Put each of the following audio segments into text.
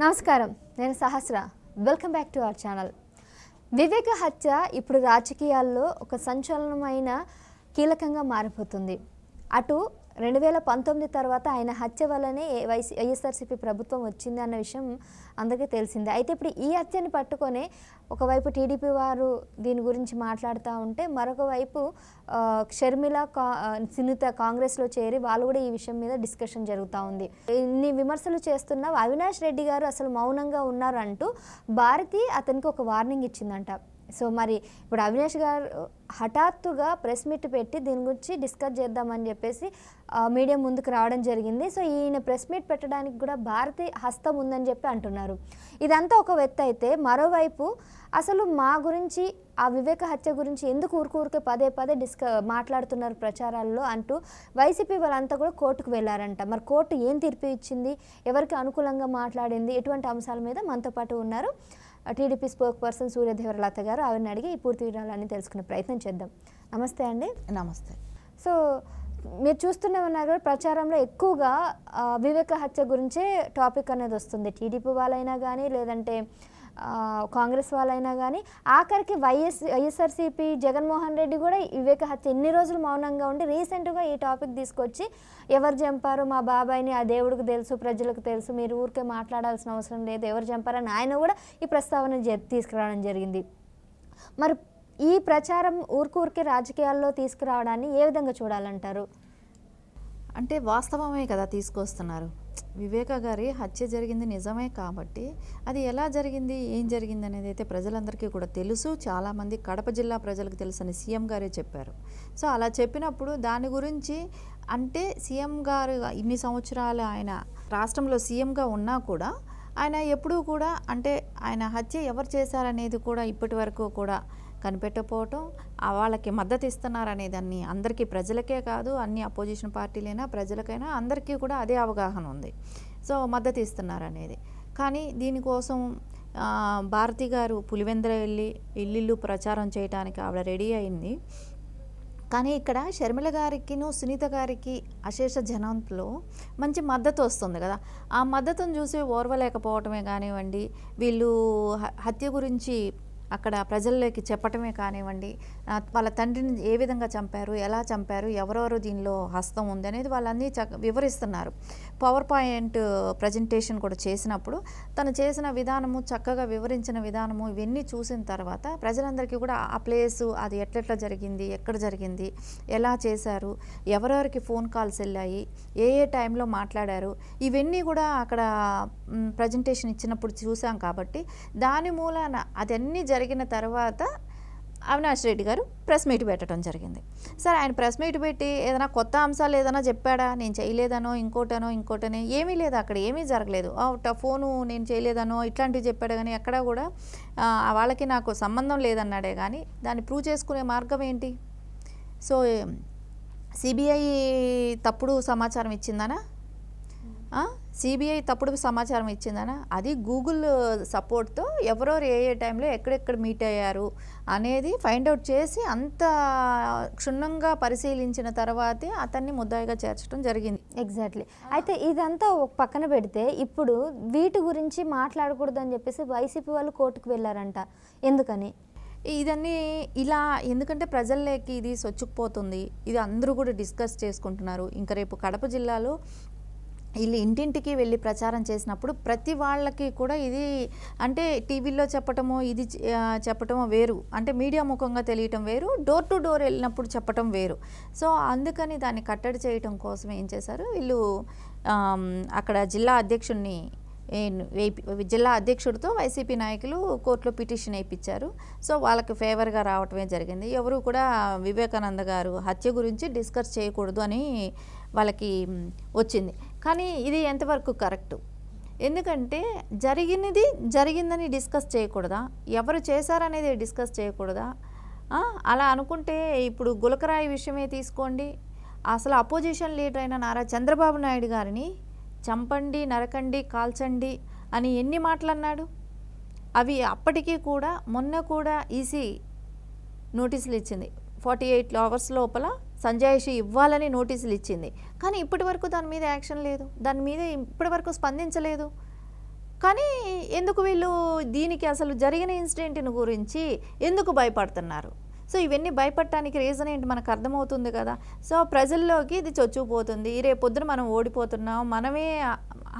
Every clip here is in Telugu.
నమస్కారం నేను Sahasra. Welcome back to our channel Viveka హత్య ఇప్పుడు రాజకీయాల్లో ఒక సంచలనమైన కీలకంగా మారిపోతుంది. అటు రెండు వేల పంతొమ్మిది తర్వాత ఆయన హత్య వల్లనే వైసీ వైఎస్ఆర్సీపీ ప్రభుత్వం వచ్చింది అన్న విషయం అందరికీ తెలిసిందే. అయితే ఇప్పుడు ఈ హత్యని పట్టుకొని ఒకవైపు టీడీపీ వారు దీని గురించి మాట్లాడుతూ ఉంటే మరొక వైపు షర్మిల కా సునీత కాంగ్రెస్లో చేరి వాళ్ళు కూడా ఈ విషయం మీద డిస్కషన్ జరుగుతూ ఉంది. ఇన్ని విమర్శలు చేస్తున్న అవినాష్ రెడ్డి గారు అసలు మౌనంగా ఉన్నారు అంటూ భారతి అతనికి ఒక వార్నింగ్ ఇచ్చిందంట. సో మరి ఇప్పుడు అవినాష్ గారు హఠాత్తుగా ప్రెస్ మీట్ పెట్టి దీని గురించి డిస్కస్ చేద్దామని చెప్పేసి మీడియా ముందుకు రావడం జరిగింది. సో ఈయన ప్రెస్ మీట్ పెట్టడానికి కూడా భారతి హస్తం ఉందని చెప్పి అంటున్నారు. ఇదంతా ఒక వ్యక్తి అయితే మరోవైపు అసలు మా గురించి ఆ వివేక హత్య గురించి ఎందుకు ఊరుకూరికే పదే పదే డిస్క మాట్లాడుతున్నారు ప్రచారాల్లో అంటూ వైసీపీ వాళ్ళంతా కూడా కోర్టుకు వెళ్ళారంట. మరి కోర్టు ఏం తీర్పు ఇచ్చింది? ఎవరికి అనుకూలంగా మాట్లాడింది? ఎటువంటి అంశాల మీద మనతో పాటు ఉన్నారు. టీడీపీ స్పోక్ పర్సన్ సూర్యదేవరలత గారు ఆవిడని అడిగి ఈ పూర్తి వివరాలన్నీ తెలుసుకునే ప్రయత్నం చేద్దాం. నమస్తే అండి. నమస్తే. సో మీరు చూస్తూనే ఉన్నారు ప్రచారంలో ఎక్కువగా వివేక హత్య గురించే టాపిక్ అనేది వస్తుంది. టీడీపీ వాళ్ళైనా కానీ లేదంటే కాంగ్రెస్ వాళ్ళైనా కానీ ఆఖరికి వైఎస్ వైఎస్ఆర్సీపీ జగన్మోహన్ రెడ్డి కూడా వివేక హత్య ఎన్ని రోజులు మౌనంగా ఉండి రీసెంట్గా ఈ టాపిక్ తీసుకొచ్చి ఎవరు చంపారు మా బాబాయ్ని ఆ దేవుడికి తెలుసు ప్రజలకు తెలుసు మీరు ఊరికే మాట్లాడాల్సిన అవసరం లేదు ఎవరు చంపారని ఆయన కూడా ఈ ప్రస్తావన జ- తీసుకురావడం జరిగింది. మరి ఈ ప్రచారం ఊరికూరికే రాజకీయాల్లో తీసుకురావడాన్ని ఏ విధంగా చూడాలంటారు? అంటే వాస్తవమే కదా తీసుకొస్తున్నారు. వివేక గారి హత్య జరిగింది నిజమే కాబట్టి అది ఎలా జరిగింది ఏం జరిగింది అనేది అయితే ప్రజలందరికీ కూడా తెలుసు. చాలామంది కడప జిల్లా ప్రజలకు తెలుసని సీఎం గారే చెప్పారు. సో అలా చెప్పినప్పుడు దాని గురించి అంటే సీఎం గారు ఇన్ని సంవత్సరాలు ఆయన రాష్ట్రంలో సీఎంగా ఉన్నా కూడా ఆయన ఎప్పుడూ కూడా అంటే ఆయన హత్య ఎవరు చేశారనేది కూడా ఇప్పటి వరకు కూడా కనిపెట్టకపోవటం వాళ్ళకి మద్దతు ఇస్తున్నారనే దాన్ని అందరికీ ప్రజలకే కాదు అన్ని అపోజిషన్ పార్టీలైనా ప్రజలకైనా అందరికీ కూడా అదే అవగాహన ఉంది. సో మద్దతు ఇస్తున్నారనేది. కానీ దీనికోసం భారతి గారు పులివెందుల వెళ్ళి ఇల్లు ప్రచారం చేయడానికి ఆవిడ రెడీ అయింది. కానీ ఇక్కడ షర్మిల గారికిను సునీత గారికి అశేష జనంలో మంచి మద్దతు వస్తుంది కదా. ఆ మద్దతును చూసి ఓర్వలేకపోవటమే కానివ్వండి వీళ్ళు హత్య గురించి అక్కడ ప్రజల్లోకి చెప్పటమే కానివ్వండి వాళ్ళ తండ్రిని ఏ విధంగా చంపారు ఎలా చంపారు ఎవరెవరు దీనిలో హస్తం ఉంది అనేది వాళ్ళన్నీ చక్క వివరిస్తున్నారు. పవర్ పాయింట్ ప్రజెంటేషన్ కూడా చేసినప్పుడు తను చేసిన విధానము చక్కగా వివరించిన విధానము ఇవన్నీ చూసిన తర్వాత ప్రజలందరికీ కూడా ఆ ప్లేసు అది ఎట్లెట్లా జరిగింది ఎక్కడ జరిగింది ఎలా చేశారు ఎవరెవరికి ఫోన్ కాల్స్ వెళ్ళాయి ఏ ఏ టైంలో మాట్లాడారు ఇవన్నీ కూడా అక్కడ ప్రజెంటేషన్ ఇచ్చినప్పుడు చూసాం కాబట్టి దాని మూలాన అదన్నీ జరిగిన తర్వాత అవినాష్ రెడ్డి గారు ప్రెస్ మీట్ పెట్టడం జరిగింది. సార్ ఆయన ప్రెస్ మీట్ పెట్టి ఏదైనా కొత్త అంశాలు ఏదైనా చెప్పాడా? నేను చేయలేదనో ఇంకోటనో ఇంకోటనే ఏమీ లేదు అక్కడ ఏమీ జరగలేదు. ఫోను నేను చేయలేదనో ఇట్లాంటివి చెప్పాడు కానీ ఎక్కడా కూడా వాళ్ళకి నాకు సంబంధం లేదన్నాడే కానీ దాన్ని ప్రూవ్ చేసుకునే మార్గం ఏంటి? సో సిబిఐ తప్పుడు సమాచారం ఇచ్చిందనా? సిబిఐ తప్పుడు సమాచారం ఇచ్చిందనా? అది గూగుల్ సపోర్ట్తో ఎవరెవరు ఏ ఏ టైంలో ఎక్కడెక్కడ మీట్ అయ్యారు అనేది ఫైండ్ అవుట్ చేసి అంత క్షుణ్ణంగా పరిశీలించిన తర్వాతే అతన్ని ముద్దాయిగా చేర్చడం జరిగింది. ఎగ్జాక్ట్లీ. అయితే ఇదంతా ఒక పక్కన పెడితే ఇప్పుడు వీటి గురించి మాట్లాడకూడదు అని చెప్పేసి వైసీపీ వాళ్ళు కోర్టుకు వెళ్ళారంట. ఎందుకని? ఇదన్నీ ఇలా ఎందుకంటే ప్రజల్లోకి ఇది సొచ్చుకుపోతుంది. ఇది అందరూ కూడా డిస్కస్ చేసుకుంటున్నారు. ఇంకా రేపు కడప జిల్లాలో వీళ్ళు ఇంటింటికి వెళ్ళి ప్రచారం చేసినప్పుడు ప్రతి వాళ్ళకి కూడా ఇది అంటే టీవీలో చెప్పటమో ఇది చెప్పటము చెప్పటమో వేరు. అంటే మీడియా ముఖంగా తెలియటం వేరు డోర్ టు డోర్ వెళ్ళినప్పుడు చెప్పటం వేరు. సో అందుకని దాన్ని కట్టడి చేయటం కోసం ఏం చేశారు? వీళ్ళు అక్కడ జిల్లా అధ్యక్షుడిని జిల్లా అధ్యక్షుడితో వైసీపీ నాయకులు కోర్టులో పిటిషన్ వేయించారు సో వాళ్ళకి ఫేవర్గా రావటమే జరిగింది. ఎవరు కూడా వివేకానంద గారు హత్య గురించి డిస్కస్ చేయకూడదు అని వాళ్ళకి వచ్చింది. కానీ ఇది ఎంతవరకు కరెక్ట్? ఎందుకంటే జరిగినది జరిగిందని డిస్కస్ చేయకూడదా? ఎవరు చేశారనేది డిస్కస్ చేయకూడదా? అలా అనుకుంటే ఇప్పుడు గులకరాయి విషయమే తీసుకోండి. అసలు అపోజిషన్ లీడర్ అయిన నారా చంద్రబాబు నాయుడు గారిని చంపండి నరకండి కాల్చండి అని ఎన్ని మాటలు అన్నాడు అవి అప్పటికీ కూడా మొన్న కూడా ఈసీ నోటీసులు ఇచ్చింది. ఫార్టీ ఎయిట్ అవర్స్ లోపల సంజాయిషి ఇవ్వాలని నోటీసులు ఇచ్చింది. కానీ ఇప్పటి వరకు దాని మీద యాక్షన్ లేదు. దాని మీద ఇప్పటి వరకు స్పందించలేదు. కానీ ఎందుకు వీళ్ళు దీనికి అసలు జరిగిన ఇన్సిడెంట్ని గురించి ఎందుకు భయపడుతున్నారు? సో ఇవన్నీ భయపడటానికి రీజన్ ఏంటి? మనకు అర్థమవుతుంది కదా. సో ప్రజల్లోకి ఇది చొచ్చుకుపోతుంది. రేపు పొద్దున మనం ఓడిపోతున్నాం. మనమే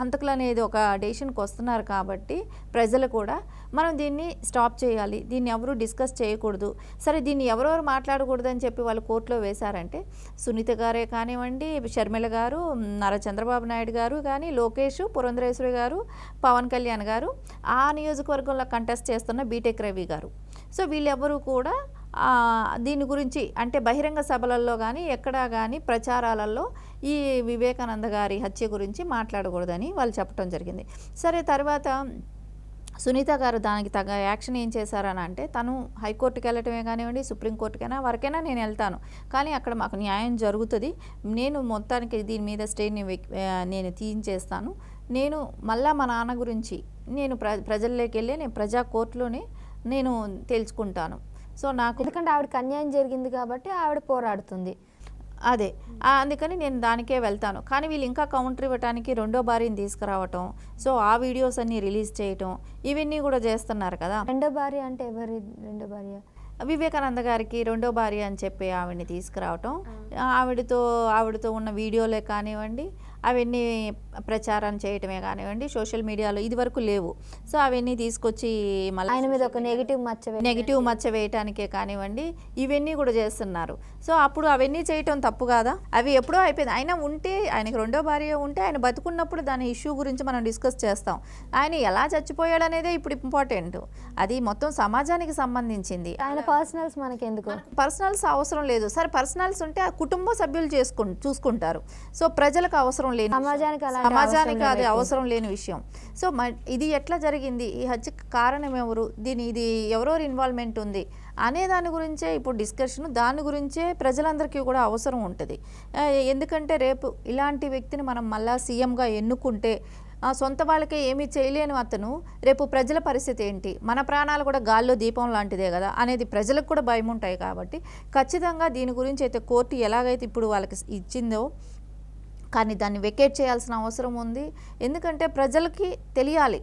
హంతకులు అనేది ఒక డెసిషన్కి వస్తున్నారు కాబట్టి ప్రజలు కూడా మనం దీన్ని స్టాప్ చేయాలి దీన్ని ఎవరు డిస్కస్ చేయకూడదు. సరే దీన్ని ఎవరెవరు మాట్లాడకూడదు అని చెప్పి వాళ్ళు కోర్టులో వేశారంటే సునీత గారే కానివ్వండి షర్మిల గారు నారా చంద్రబాబు నాయుడు గారు కానీ లోకేష్ పురంధరేశ్వరి గారు పవన్ కళ్యాణ్ గారు ఆ నియోజకవర్గంలో కంటెస్ట్ చేస్తున్న బీటెక్ రవి గారు. సో వీళ్ళెవరూ కూడా దీని గురించి అంటే బహిరంగ సభలలో కానీ ఎక్కడా కానీ ప్రచారాలలో ఈ వివేకానంద గారి హత్య గురించి మాట్లాడకూడదని వాళ్ళు చెప్పడం జరిగింది. సరే తర్వాత సునీత గారు దానికి తగ్గ యాక్షన్ ఏం చేశారని అంటే తను హైకోర్టుకి వెళ్ళటమే కానివ్వండి సుప్రీంకోర్టుకైనా వరకైనా నేను వెళ్తాను. కానీ అక్కడ మాకు న్యాయం జరుగుతుంది. నేను మొత్తానికి దీని మీద స్టేని నేను తీయించేస్తాను. నేను మళ్ళా మా నాన్న గురించి నేను ప్ర ప్రజల్లోకి వెళ్ళి నేను ప్రజా కోర్టులోనే నేను తెలుసుకుంటాను సో నాకు ఎందుకంటే ఆవిడకి అన్యాయం జరిగింది కాబట్టి ఆవిడ పోరాడుతుంది. అదే. అందుకని నేను దానికే వెళ్తాను. కానీ వీళ్ళు ఇంకా కౌంటర్ ఇవ్వడానికి రెండో భార్యని తీసుకురావటం సో ఆ వీడియోస్ అన్ని రిలీజ్ చేయటం ఇవన్నీ కూడా చేస్తున్నారు కదా. రెండో భార్య అంటే ఎవరి రెండో భార్య? వివేకానంద గారికి రెండో భార్య అని చెప్పి ఆవిడని తీసుకురావటం. ఆవిడతో ఆవిడతో ఉన్న వీడియోలే కానివ్వండి అవన్నీ ప్రచారం చేయటమే కానివ్వండి సోషల్ మీడియాలో ఇది వరకు లేవు. సో అవన్నీ తీసుకొచ్చి మళ్ళీ ఆయన మీద ఒక నెగిటివ్ మచ్చ. నెగిటివ్ మచ్చ వేయటానికే కానివ్వండి ఇవన్నీ కూడా చేస్తున్నారు. సో అప్పుడు అవన్నీ చేయటం తప్పు కాదా? అవి ఎప్పుడో అయిపోయింది. ఆయన ఉంటే ఆయనకి రెండో భార్య ఉంటే ఆయన బతుకున్నప్పుడు దాని ఇష్యూ గురించి మనం డిస్కస్ చేస్తాం. ఆయన ఎలా చచ్చిపోయాడు అనేదే ఇప్పుడు ఇంపార్టెంట్ అది మొత్తం సమాజానికి సంబంధించింది. ఆయన పర్సనల్స్ మనకి ఎందుకు పర్సనల్స్ అవసరం లేదు. సరే పర్సనల్స్ ఉంటే ఆ కుటుంబ సభ్యులు చేసుకు చూసుకుంటారు. సో ప్రజలకు అవసరం లేని సమాజానికి సమాజానికి అవసరం అది. అవసరం లేని విషయం. సో ఇది ఎట్లా జరిగింది? ఈ హత్యకి కారణం ఎవరు? దీని ఇది ఎవరెవరు ఇన్వాల్వ్మెంట్ ఉంది? అనే దాని గురించే ఇప్పుడు డిస్కషన్ దాని గురించే ప్రజలందరికీ కూడా అవసరం ఉంటుంది. ఎందుకంటే రేపు ఇలాంటి వ్యక్తిని మనం మళ్ళా సీఎంగా ఎన్నుకుంటే సొంత వాళ్ళకే ఏమీ చేయలేని అతను రేపు ప్రజల పరిస్థితి ఏంటి? మన ప్రాణాలు కూడా గాల్లో దీపం లాంటిదే కదా? అనేది ప్రజలకు కూడా భయం ఉంటాయి కాబట్టి ఖచ్చితంగా దీని గురించి అయితే కోర్టు ఎలాగైతే ఇప్పుడు వాళ్ళకి ఇచ్చిందో కానీ దాన్ని వెకేట్ చేయాల్సిన అవసరం ఉంది. ఎందుకంటే ప్రజలకి తెలియాలి.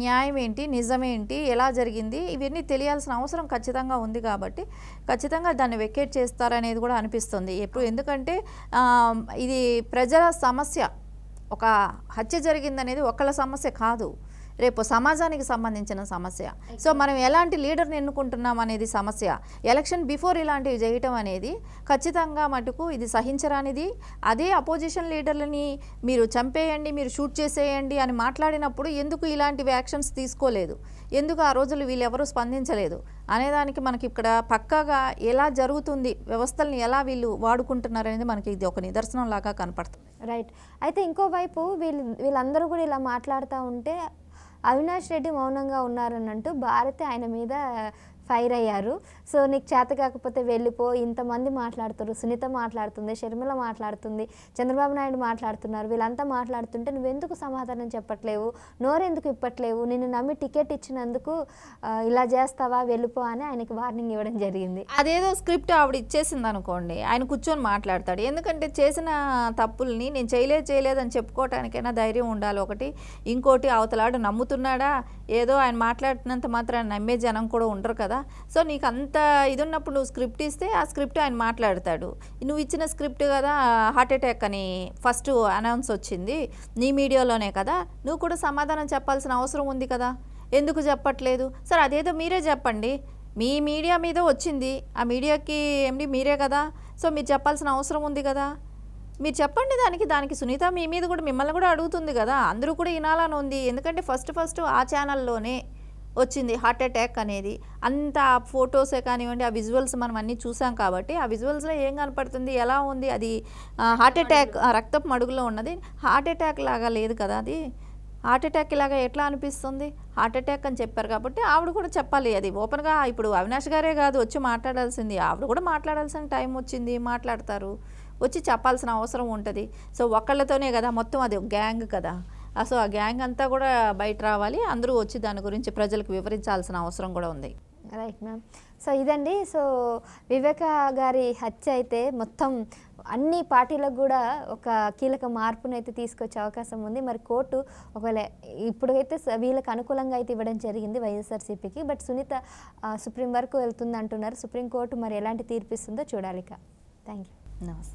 న్యాయం ఏంటి? నిజమేంటి ఎలా జరిగింది? ఇవన్నీ తెలియాల్సిన అవసరం ఖచ్చితంగా ఉంది కాబట్టి ఖచ్చితంగా దాన్ని వెకేట్ చేస్తారనేది కూడా అనిపిస్తుంది. ఎప్పుడు? ఎందుకంటే ఇది ప్రజల సమస్య. ఒక హత్య జరిగిందనేది ఒకళ్ళ సమస్య కాదు. రేపు సమాజానికి సంబంధించిన సమస్య. సో మనం ఎలాంటి లీడర్ని ఎన్నుకుంటున్నాం అనేది సమస్య. ఎలక్షన్ బిఫోర్ ఇలాంటివి చేయటం అనేది ఖచ్చితంగా మటుకు ఇది సహించరానిది. అదే అపోజిషన్ లీడర్లని మీరు చంపేయండి మీరు షూట్ చేసేయండి అని మాట్లాడినప్పుడు ఎందుకు ఇలాంటివి యాక్షన్స్ తీసుకోలేదు? ఎందుకు ఆ రోజులు వీళ్ళెవరూ స్పందించలేదు? అనేదానికి మనకి ఇక్కడ పక్కాగా ఎలా జరుగుతుంది వ్యవస్థల్ని ఎలా వీళ్ళు వాడుకుంటున్నారు అనేది మనకి ఇది ఒక నిదర్శనం లాగా కనపడుతుంది. రైట్ అయితే ఇంకోవైపు వీళ్ళు వీళ్ళందరూ కూడా ఇలా మాట్లాడుతూ ఉంటే అవినాష్ రెడ్డి మౌనంగా ఉన్నారని అంటూ భారతి ఆయన మీద ఫైర్ అయ్యారు. సో నీకు చేత కాకపోతే వెళ్ళిపో ఇంతమంది మాట్లాడుతారు సునీత మాట్లాడుతుంది షర్మిల మాట్లాడుతుంది చంద్రబాబు నాయుడు మాట్లాడుతున్నారు. వీళ్ళంతా మాట్లాడుతుంటే నువ్వెందుకు సమాధానం చెప్పట్లేవు? నోరెందుకు ఇప్పట్లేవు? నిన్ను నమ్మి టికెట్ ఇచ్చినందుకు ఇలా చేస్తావా? వెళ్ళిపో అని ఆయనకి వార్నింగ్ ఇవ్వడం జరిగింది. అదేదో స్క్రిప్ట్ ఆవిడ ఇచ్చేసింది అనుకోండి. ఆయన కూర్చొని మాట్లాడతాడు. ఎందుకంటే చేసిన తప్పుల్ని నేను చేయలేదు చేయలేదని చెప్పుకోవటానికైనా ధైర్యం ఉండాలి ఒకటి. ఇంకోటి అవతలాడు నమ్ముతున్నాడా? ఏదో ఆయన మాట్లాడినంత మాత్రం నమ్మే జనం కూడా ఉండరు కదా. సో నీకు అంత ఇది ఉన్నప్పుడు నువ్వు స్క్రిప్ట్ ఇస్తే ఆ స్క్రిప్ట్ ఆయన మాట్లాడతాడు. నువ్వు ఇచ్చిన స్క్రిప్ట్ కదా హార్ట్ అటాక్ అని ఫస్ట్ అనౌన్స్ వచ్చింది. నీ మీడియాలోనే కదా. నువ్వు కూడా సమాధానం చెప్పాల్సిన అవసరం ఉంది కదా. ఎందుకు చెప్పట్లేదు? సార్ అదేదో మీరే చెప్పండి. మీ మీడియా మీద వచ్చింది. ఆ మీడియాకి ఏమిటి మీరే కదా. సో మీరు చెప్పాల్సిన అవసరం ఉంది కదా. మీరు చెప్పండి దానికి. దానికి సునీత మీ మీద కూడా మిమ్మల్ని కూడా అడుగుతుంది కదా. అందరూ కూడా వినాలని ఉంది. ఎందుకంటే ఫస్ట్ ఫస్ట్ ఆ ఛానల్లోనే వచ్చింది హార్ట్ అటాక్ అనేది. అంత ఆ ఫొటోసే కానివ్వండి ఆ విజువల్స్ మనం అన్నీ చూసాం కాబట్టి ఆ విజువల్స్లో ఏం కనపడుతుంది ఎలా ఉంది అది హార్ట్ అటాక్ రక్తపు మడుగులో ఉన్నది. హార్ట్ అటాక్ లాగా లేదు కదా అది. హార్ట్ అటాక్ ఇలాగా ఎట్లా అనిపిస్తుంది? హార్ట్ అటాక్ అని చెప్పారు కాబట్టి ఆవిడ కూడా చెప్పాలి అది. ఓపెన్గా ఇప్పుడు అవినాష్ గారే కాదు వచ్చి మాట్లాడాల్సింది. ఆవిడ కూడా మాట్లాడాల్సిన టైం వచ్చింది మాట్లాడతారు. వచ్చి చెప్పాల్సిన అవసరం ఉంటుంది. సో ఒక్కళ్ళతోనే కదా మొత్తం అది గ్యాంగ్ కదా. సో ఆ గ్యాంగ్ అంతా కూడా బయట రావాలి. అందరూ వచ్చి దాని గురించి ప్రజలకు వివరించాల్సిన అవసరం కూడా ఉంది. రైట్ మ్యామ్ సో ఇదండి. సో వివేక గారి హత్య అయితే మొత్తం అన్ని పార్టీలకు కూడా ఒక కీలక మార్పును అయితే తీసుకొచ్చే అవకాశం ఉంది. మరి కోర్టు ఒకవేళ ఇప్పుడైతే వీళ్ళకి అనుకూలంగా అయితే ఇవ్వడం జరిగింది వైఎస్ఆర్సీపీకి. బట్ సునీత సుప్రీం వరకు వెళ్తుంది అంటున్నారు సుప్రీంకోర్టు మరి ఎలాంటి తీర్పు ఇస్తుందో చూడాలి ఇక. థ్యాంక్ యూ నమస్తే